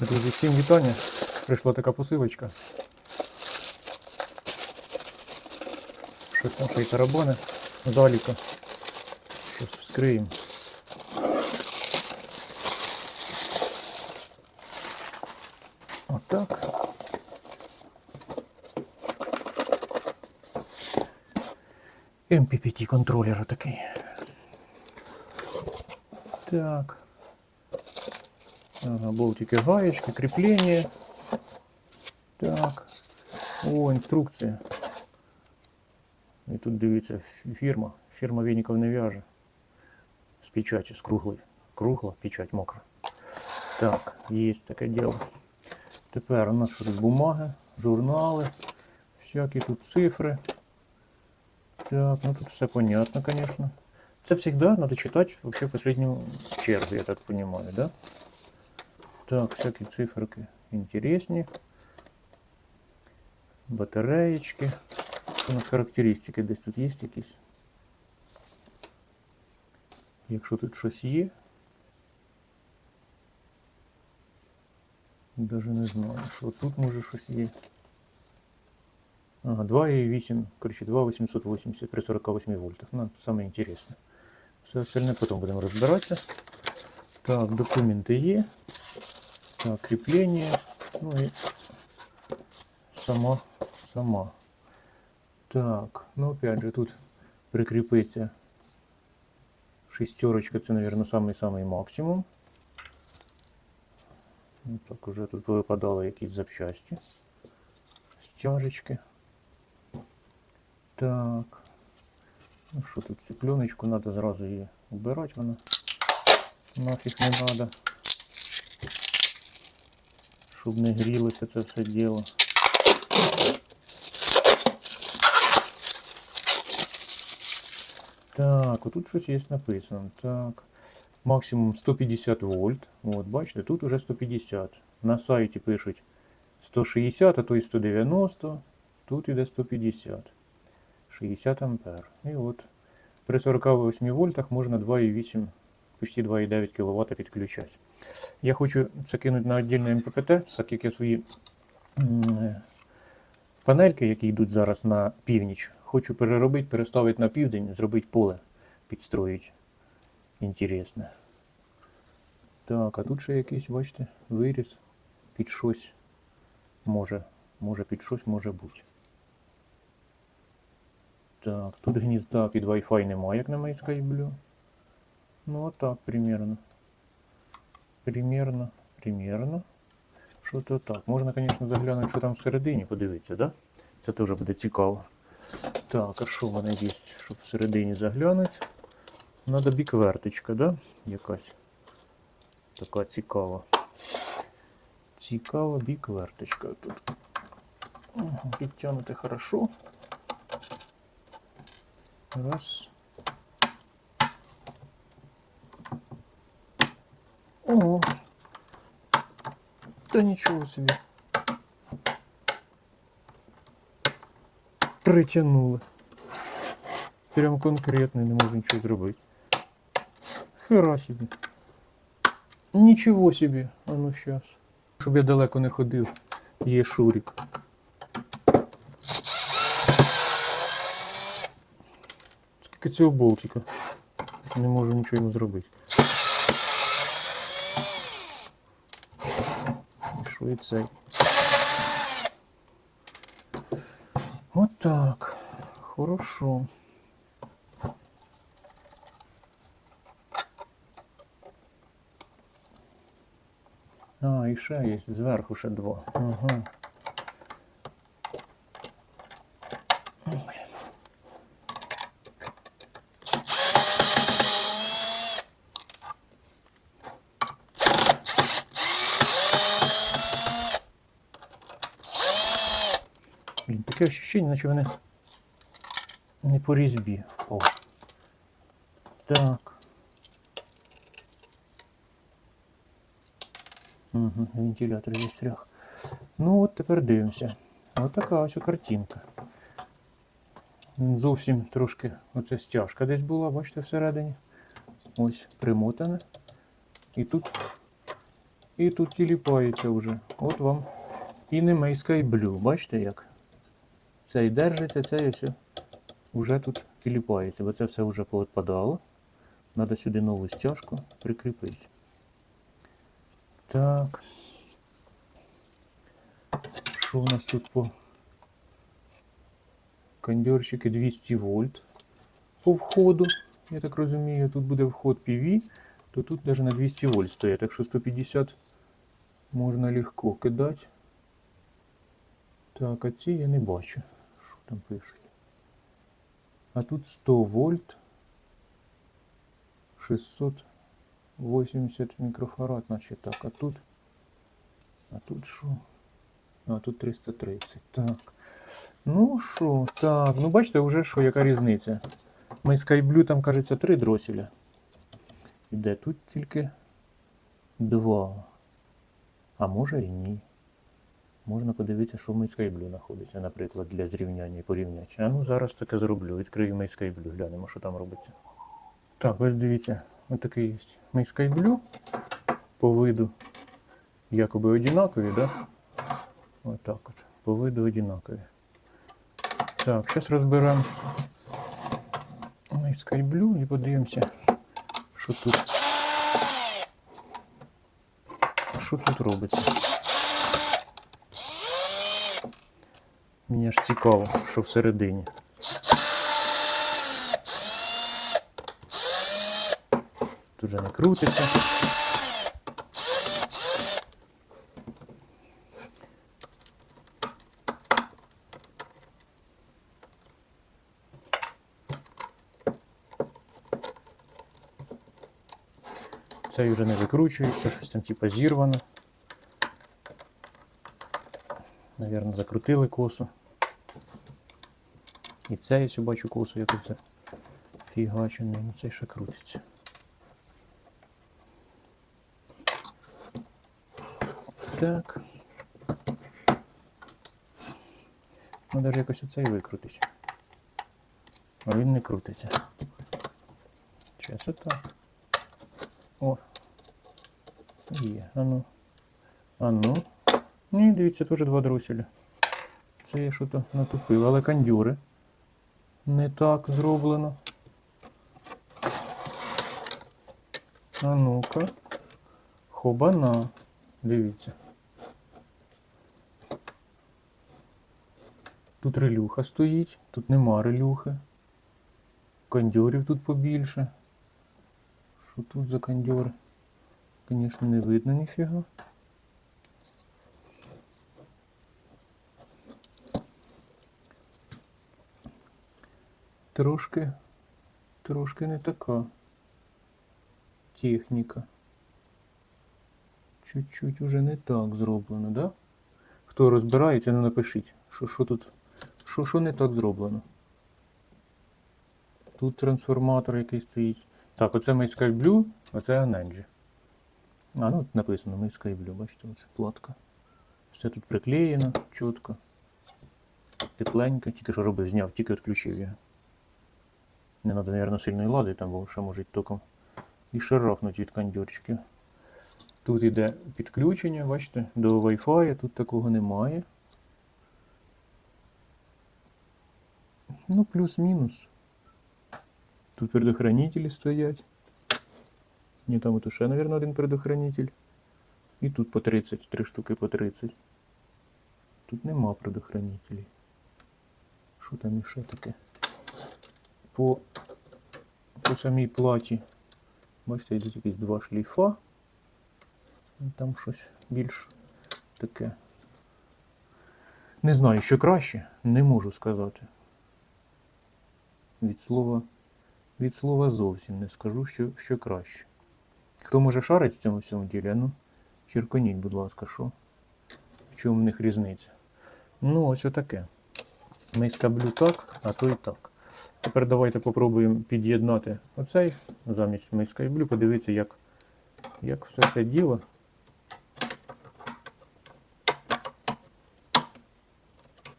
Друзі, всім вітання. Прийшла така посилочка. Щось там ще. Заліка. Щось вскриємо. Отак. MPPT контролер такий. Так. Болтики, гаечки, крепление. Так. О, інструкція. І тут дивіться фі- фірма. Фірма веников не в'яже. З печаті, з круглої. Кругла, печать мокра. Так, є таке діло. Тепер у нас тут бумаги, журнали, всякі тут цифри. Так, ну тут все понятно, конечно. Це всегда надо читать вообще в последнюю чергу, я так понимаю, да? Так, всякі циферки інтересні. Батареєчки. Що у нас характеристики десь тут є якісь? Якщо тут щось є. Даже не знаю, що тут може щось є. Ага, 2,8, короче, 2,880 при 48 вольтах. Ну, саме інтересне. Все остальне потім будемо розбиратися. Так, документи є. Так, кріплення. Ну і сама, сама. Так, ну опять же тут прикріпиться шестерочка, це, мабуть, самий-самий максимум. Ну, так, уже тут повипадали якісь запчасті. Стяжечки. Так. Ну що тут цю пленочку треба зразу її убирати, вона нафіг не треба. Щоб не грілося це все діло. Так, отут щось є написано. Так. Максимум 150 вольт. От, бачите, тут уже 150. На сайті пишуть 160, а то й 190. Тут іде 150. 60 ампер. І от при 48 вольтах можна 2,8, почти 2,9 кВт підключати. Я хочу це кинути на віддільне МППТ, так як я свої панельки, які йдуть зараз на північ, хочу переробити, переставити на південь, зробити поле, підстроїть. Інтересне. Так, а тут ще якийсь, бачите, виріз під щось. Може, може під щось може бути. Так, тут гнізда під Wi-Fi немає, як на MySkyBlue. Ну, отак примерно. Примерно, примерно. Що то так. Можна, звісно, заглянути, що там всередині, подивитися, да? Це теж буде цікаво. Так, а що в мене є, щоб всередині заглянути? Надо бікверточка, да? Якась. Така цікава. Цікава бікверточка тут. Ага, Підтягнути хорошо. Раз. Та нічого собі. Притягнули. Прям конкретно не можу нічого зробити. Хера собі. Нічого собі. А ну щас. Щоб я далеко не ходив, є шурик. Скільки цього болтика. Не можу нічого йому зробити. І цей. Отак. Хорошо. А, і ще є, зверху ще два. Ага. Таке ощущення, наче вони не по різьбі впав. Так. Угу, вентилятор застряг. Ну от тепер дивимося. Ось така ось картинка. Зовсім трошки оця стяжка десь була, бачите, всередині. Ось примотане. І тут І тут тіліпається вже. От вам і немейська і блю. Бачите як? Цей держиться, цей ось вже тут тіліпається, бо це все вже повідпадало. Надо сюди нову стяжку прикріпити. Так. Що у нас тут по кондьорчики 200 вольт по входу? Я так розумію, тут буде вход PV, то тут навіть на 200 вольт стоїть, так що 150 можна легко кидати. Так, а ці я не бачу. Що там пишуть? А тут 100 вольт. 680 мікрофарад, значить так, а тут. А тут що? А тут 330. Так. Ну що, так, ну бачите, вже що, яка різниця. Ми Skyblue там, кажеться, три дроселя. Іде тут тільки два. А може і ні. Можна подивитися, що в Skyblue знаходиться, наприклад, для зрівняння і порівняти. А ну зараз таке зроблю. Відкрию Skyblue, глянемо, що там робиться. Так, ось дивіться, ось такий є Skyblue. По виду якоби одинакові, да? Ось так от. По виду одинакові. Так, зараз розберемо Skyblue і подивимося, що тут. Що тут робиться? Мені ж цікаво, що всередині. Тут вже не крутиться. Цей вже не викручується, щось там типа зірвано. Навірно, закрутили косу. І цей ось бачу косу якось фігачений, ну цей ще крутиться. Так. Ну, навіть якось оцей викрутить. А він не крутиться. Чи це так? О. Є. А ну. А ну. Ні, дивіться, теж два друселя. Це я що-то натупив, але кандюри. Не так зроблено. А ну-ка. Хобана. Дивіться. Тут релюха стоїть, тут нема релюхи. Кондьорів тут побільше. Що тут за кондьори? Звісно, не видно ніфіга. Трошки, трошки не така техніка. Чуть-чуть уже не так зроблено, да? Хто розбирається, ну напишіть, що, що тут, що, що не так зроблено. Тут трансформатор який стоїть. Так, оце Sky Blue, оце Anenji. А, ну тут написано Sky Blue, бачите, ось платка. Все тут приклеєно чітко. Тепленько, тільки що робив, зняв, тільки відключив його. Не треба, мабуть, сильно і лазити, там, бо ще може током і шарахнуть від кондьорчиків. Тут йде підключення, бачите, до Wi-Fi, тут такого немає. Ну, плюс-мінус. Тут предохранителі стоять. Ні, там от ще, мабуть, один предохранитель. І тут по 30, три штуки по 30. Тут нема предохранителей. Що там іще таке? По, по самій платі. Бачите, йдуть якісь два шліфа. Там щось більш таке. Не знаю, що краще, не можу сказати. Від слова, від слова зовсім не скажу, що, що краще. Хто може шарить в цьому всьому ділі, ну, черконіть, будь ласка, що? В чому в них різниця? Ну, ось отаке. Ми скаблю так, а то і так. Тепер давайте попробуємо під'єднати оцей замість мейскайблю, подивитися, як, як все це діло.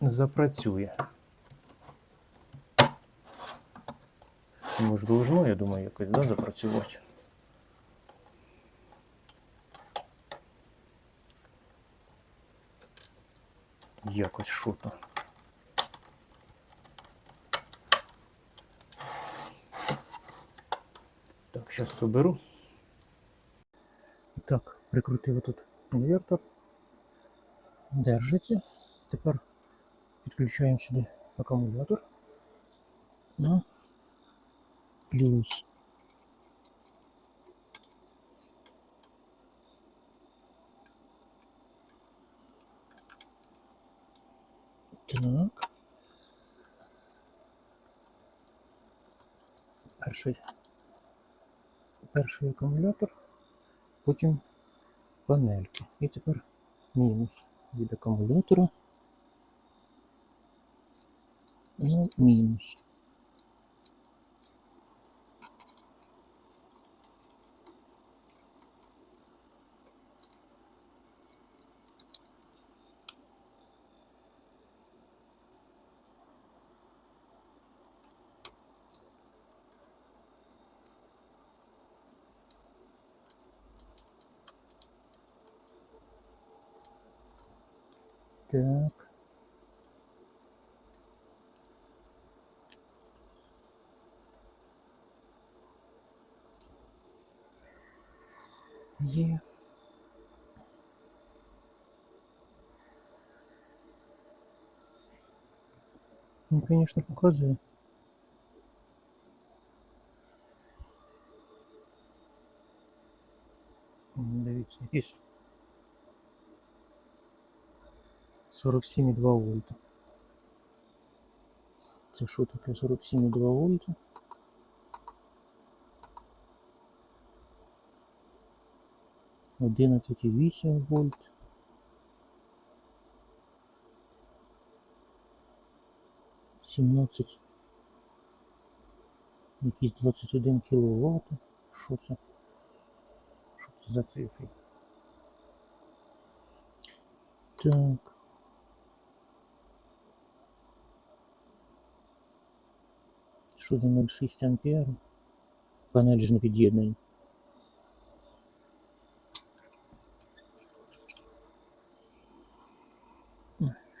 Запрацює. Тому ж должно, я думаю, якось да, запрацювати. Якось що то. зараз соберу. Так, прикрутив тут інвертор. Держиться. Тепер підключаємо сюди акумулятор. На плюс. Так. Перший, перший акумулятор, потім панельки. І тепер мінус від акумулятора. Ну, мінус. Так. Є. Ну, конечно, показує. М, Дивіться, якісь 47,2 вольта. Це що таке 47,2 вольта? Одинадцять і вісім вольт. Сімнадцять. Якісь 21 кВт. Що це? Що це за цифри? Так. Що за 0,6 ампер? Панель ж не під'єднані.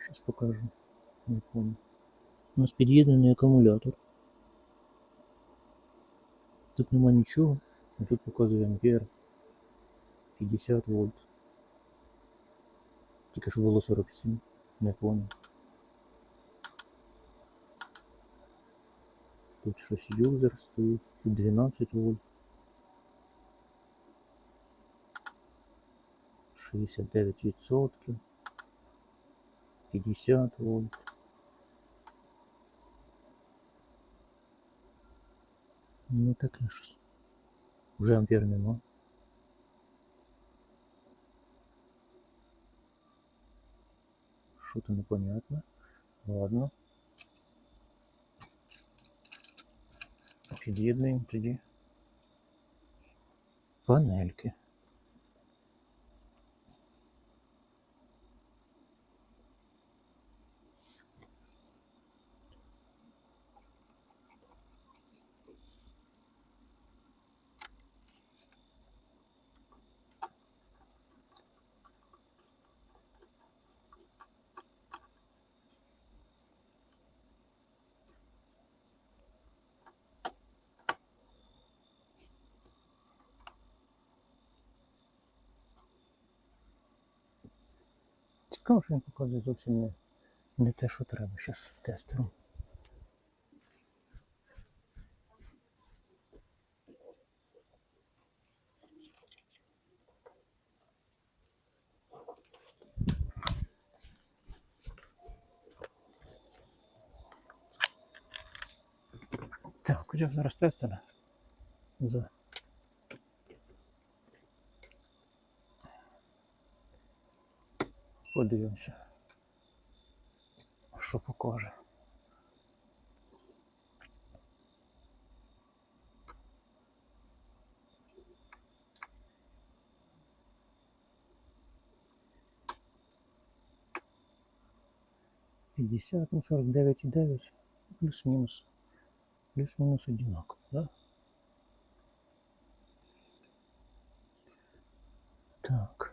Сейчас покажу. Не помню. У нас під'єднаний акумулятор. Тут нема нічого, а тут показує ампер 50 вольт. Тільки що було 47, не помню. Тут щось юзер стоїть, тут 12 вольт. 69%. 50 вольт. Ну таке щось. Вже ампер нема. Що то непонятно. Ладно. Під'єднуємо тоді. Панельки. Цікаво, що він показує зовсім не, не те, що треба зараз тестером. Так, взяв зараз тестера. За Подивимося. Що покаже. Пятьдесят, ну сорок девять и девять, плюс-минус, плюс-минус одинаково, да? Так.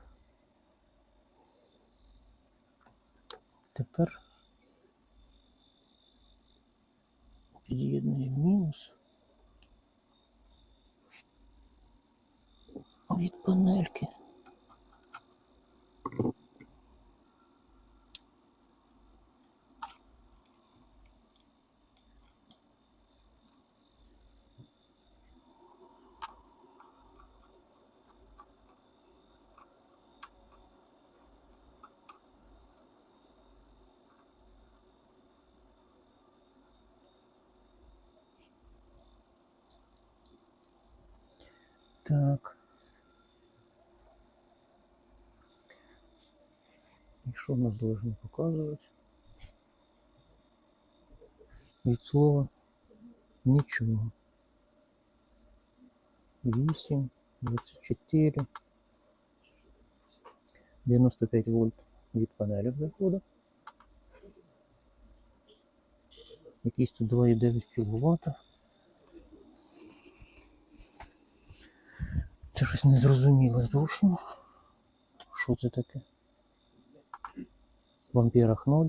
Тепер під'єднуємо мінус. Від панельки. Так. І що в нас должно показувати? Від слова нічого. 8, 24, 95 вольт від панелі виходить. Якісь тут 2,9 кВт. Це щось незрозуміле зовсім. Що це таке? В амперах 0.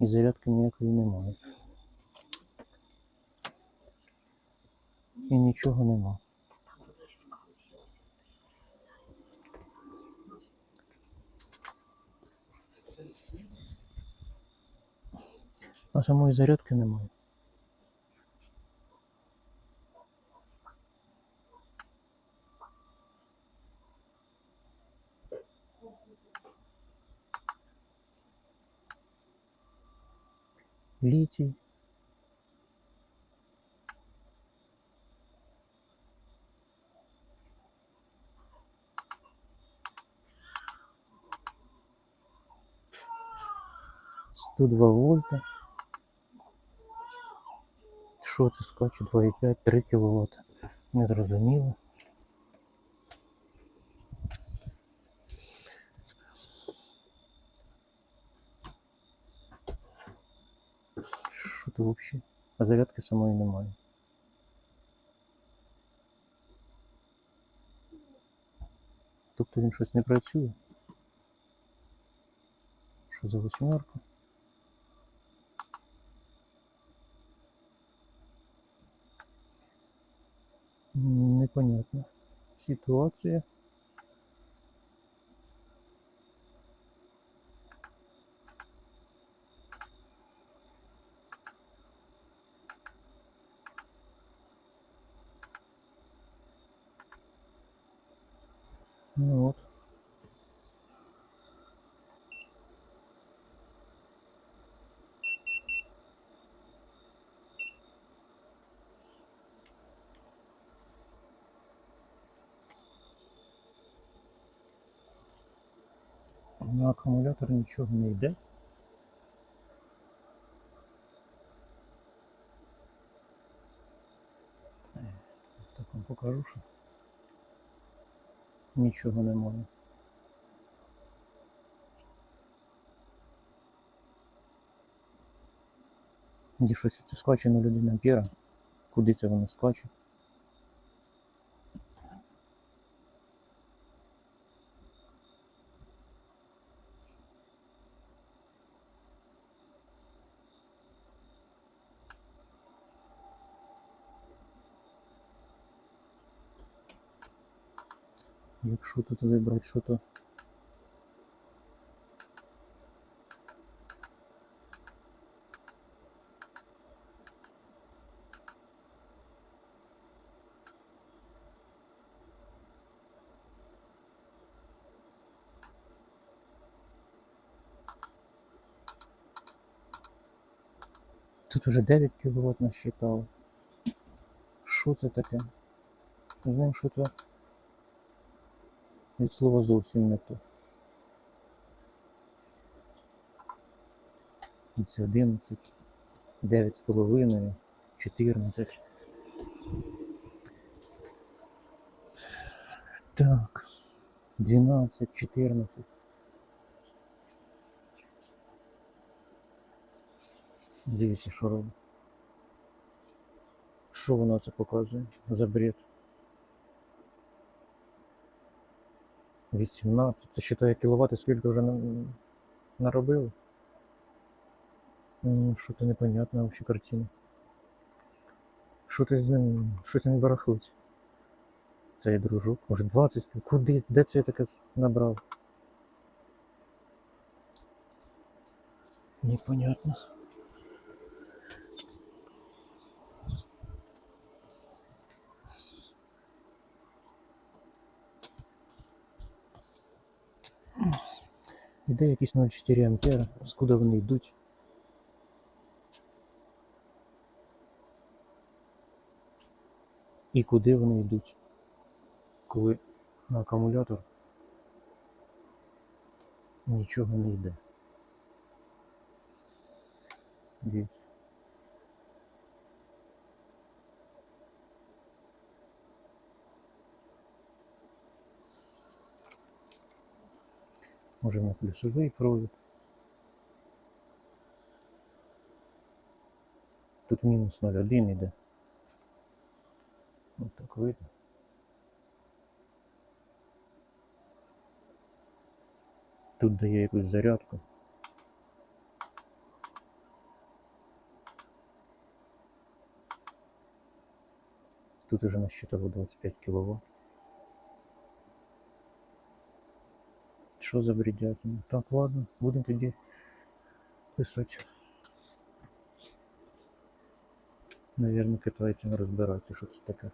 І зарядки ніякої немає. І нічого нема. А самої зарядки немає. Літій. Сто два вольта. Що це скаче 2,5, 3 кВт. Не зрозуміло. Що це взагалі? А зарядки самої немає. Тобто він щось не працює. Що за восьмерка? М, Непонятно. Ситуація. Ну вот. На акумулятор нічого не йде. Так вам покажу, що нічого немає. Де щось це скаче на людина ампера. Куди це воно скаче? Якщо тут вибрати що то. Тут уже 9 кВт насчитало. Що це таке? Знаю, що це. Від слова зовсім не то. Це 11, 9 з половиною, 14. Так. 12, 14. Дивіться, що робить. Що воно це показує за бред? 18. Це считає кіловат, скільки вже наробили. Ну, що-то непонятне вообще картина. Що ти з ним, щось не барахлить. Цей дружок, може 20, куди, де це я таке набрав? Непонятно. Іде якісь 0,4 ампера, скуда вони йдуть. І куди вони йдуть, коли на акумулятор нічого не йде. Дивіться. Може на плюсовий провід. Тут мінус 0,1 іде. Ось так видно. Тут дає якусь зарядку. Тут уже насчитало 25 кВт. Що за бредятина? Так, ладно, будемо тоді писати. Наверное, китайцям розбирати, що це таке.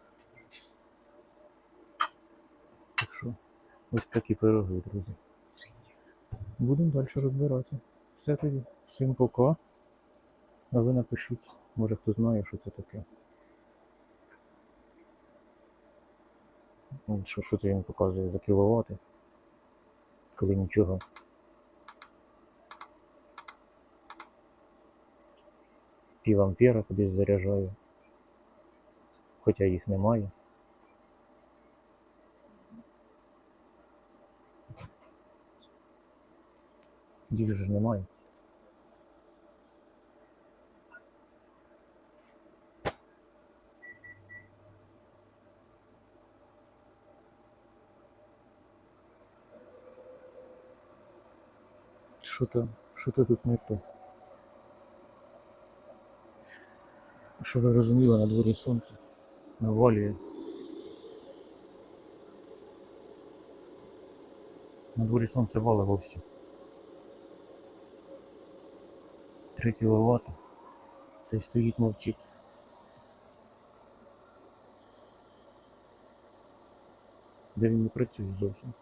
Так що, ось такі пироги, друзі. Будемо далі розбиратися. Все тоді. Всім пока. А ви напишіть, може хто знає, що це таке. Ну, Що, що це він показує за кіловати, коли нічого. Пів ампера кудись заряджаю. Хоча їх немає. Їх же Що-то, що-то тут не то. Щоб ви розуміли, на дворі сонце навалює. На дворі сонце валить вовсі. 3 кВт. Цей стоїть мовчить. Де він не працює зовсім.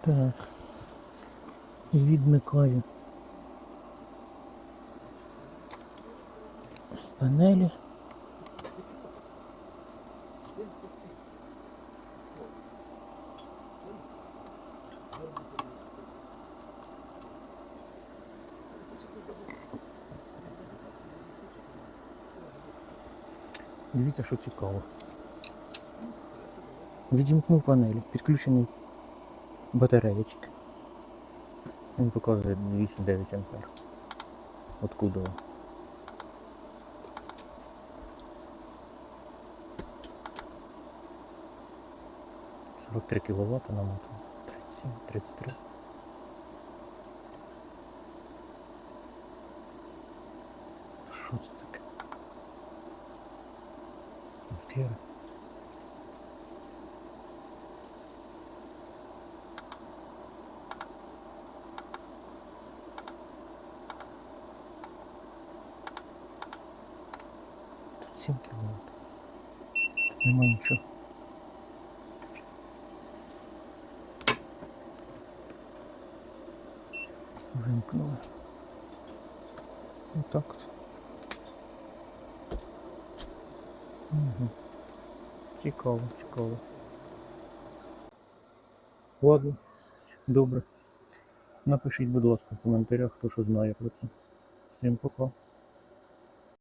Так. Відмикаю. Панелі. Дивіться, що цікаво. Відімкнув панелі, підключений батареєчки. Він показує 8-9 ампер. Откуда? він? Сорок три кіловата намотано. 37, 33. Що це таке? Ампери. Нема нічого. Вимкнули. Отак от. Угу. Цікаво, цікаво. Ладно, добре. Напишіть, будь ласка, в коментарях, хто що знає про це. Всім пока.